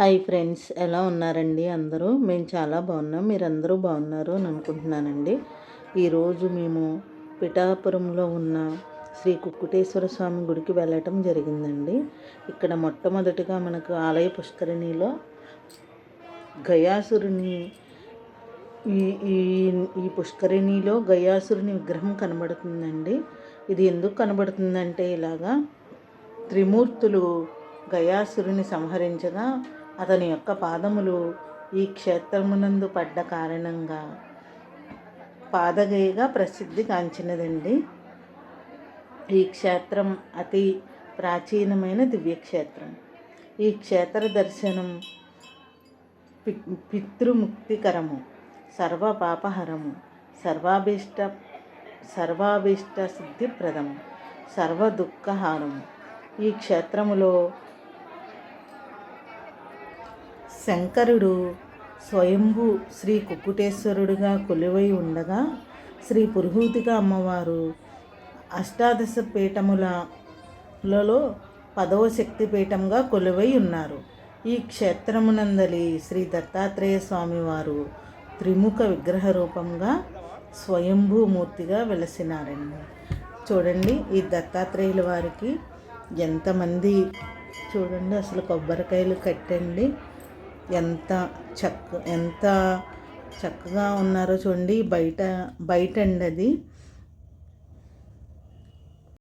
Hi friends ఎలా ఉన్నారండి అందరూ? మేము చాలా బాగున్నాం. మీరందరూ బాగున్నారు అని అనుకుంటున్నానండి. ఈరోజు మేము పిఠాపురంలో ఉన్న శ్రీ కుక్కుటేశ్వర స్వామి గుడికి వెళ్ళటం జరిగిందండి. ఇక్కడ మొట్టమొదటిగా మనకు ఆలయ పుష్కరిణిలో గయాసురుని ఈ ఈ ఈ పుష్కరిణిలో గయాసురుని విగ్రహం కనబడుతుందండి. ఇది ఎందుకు కనబడుతుందంటే ఇలాగా త్రిమూర్తులు గయాసురుని సంహరించగా అతని యొక్క పాదములు ఈ క్షేత్రమునందు పడ్డ కారణంగా పాదగయగా ప్రసిద్ధి కాంచినదండి ఈ క్షేత్రం అతి ప్రాచీనమైన దివ్యక్షేత్రం. ఈ క్షేత్ర దర్శనం పి పితృముక్తికరము సర్వ పాపహరము సర్వాభీష్ట సర్వాభీష్ట సిద్ధిప్రదము సర్వ దుఃఖహారము ఈ క్షేత్రములో శంకరుడు స్వయంభు శ్రీ కుక్కుటేశ్వరుడుగా కొలువై ఉండగా శ్రీ పురుహూతిక అమ్మవారు అష్టాదశ పీఠములలో పదవ శక్తి పీఠంగా కొలువై ఉన్నారు. ఈ క్షేత్రమునందలి శ్రీ దత్తాత్రేయ స్వామివారు త్రిముఖ విగ్రహ రూపంగా స్వయంభూమూర్తిగా వెలసినారండి. చూడండి ఈ దత్తాత్రేయుల వారికి ఎంతమంది చూడండి అసలు కొబ్బరికాయలు కట్టండి. ఎంత చక్క ఎంత చక్కగా ఉన్నారో చూడండి. బయట బయట అండి అది